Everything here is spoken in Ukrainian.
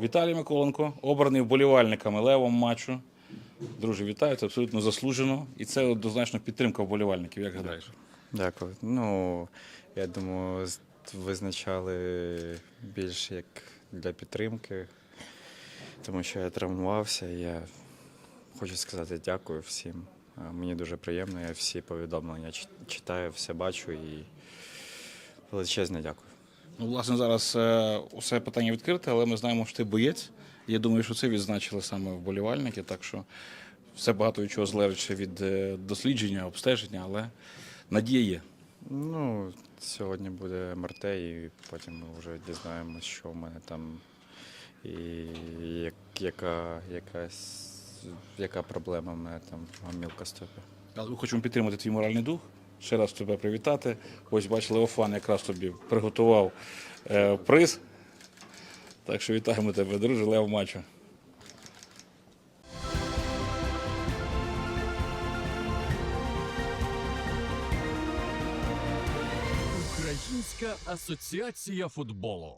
Віталій Миколенко, обраний вболівальниками левом матчу. Друже, вітаю, це абсолютно заслужено. І це однозначно підтримка вболівальників. Як гадаєш? Дякую. Ну, я думаю, визначали більше як для підтримки, тому що я травмувався. Я хочу сказати дякую всім. Мені дуже приємно, я всі повідомлення читаю, все бачу і величезне дякую. Ну, власне, зараз е, усе питання відкрите, але ми знаємо, що ти боєць. Я думаю, що це відзначили саме вболівальники, так що все багато від чого залежить від е, дослідження, обстеження, але надія є. Ну, сьогодні буде МРТ, і потім ми вже дізнаємося, що в мене там і як, яка, якась, яка проблема в мене там в мілкостопі. Але ми хочемо підтримати твій моральний дух. Ще раз тебе привітати. Ось бачили, Офан якраз тобі приготував е, приз. Так що вітаємо тебе, друже, лев Мачо. Українська асоціація футболу.